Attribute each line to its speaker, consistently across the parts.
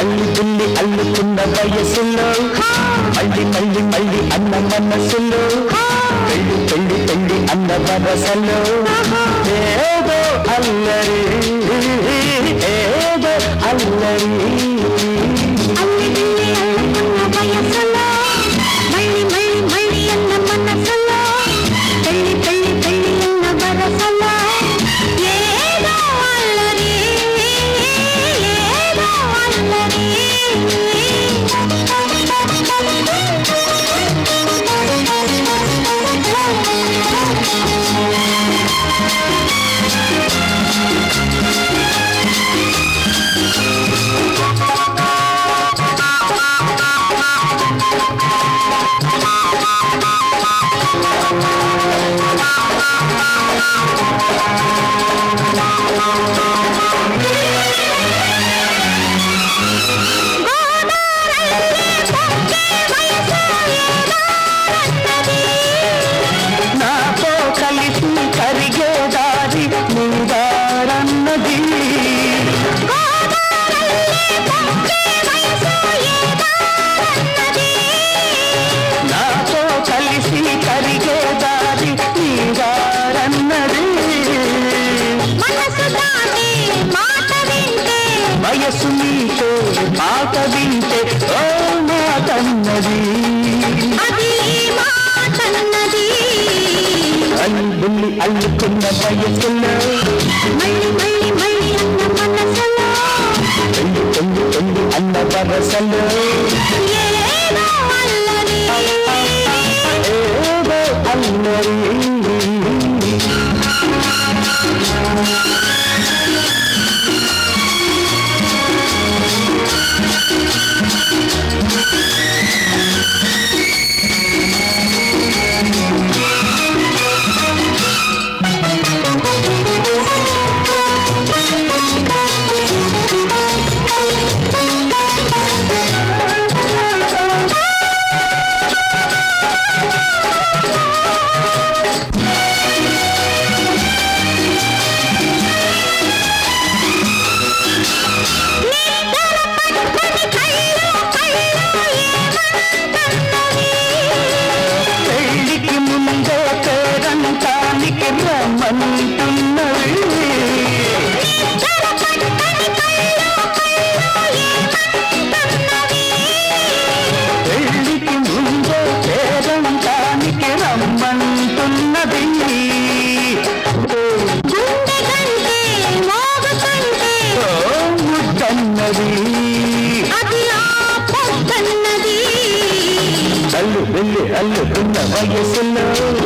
Speaker 1: அள்ளு துள்ளி அள்ளு துண்ட வயசுள்ளோ మనసులో పెళ్ళి పెళ్ళి పెళ్ళి అన్న వరసలో. ఏదో అల్లరి ఏదో అల్లరి.
Speaker 2: మనసు మీతో మాట వింటే
Speaker 1: ఓ మాటన్నది. అల్లి అల్లుకున్న వయసులో
Speaker 2: అన్న
Speaker 1: వరసలో
Speaker 3: 温暖的眼神。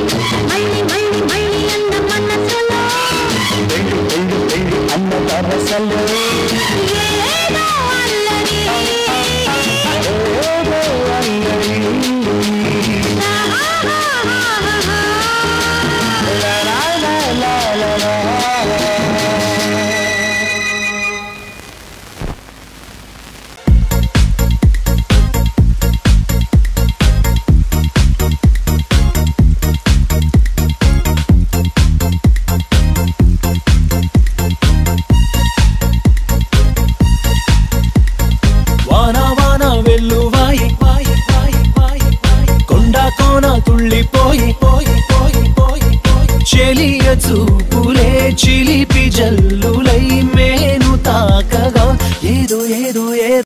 Speaker 3: తెలియ చూపులే చిలిపి జల్లులై మేను తాకగా. ఏదో ఏదో ఏదో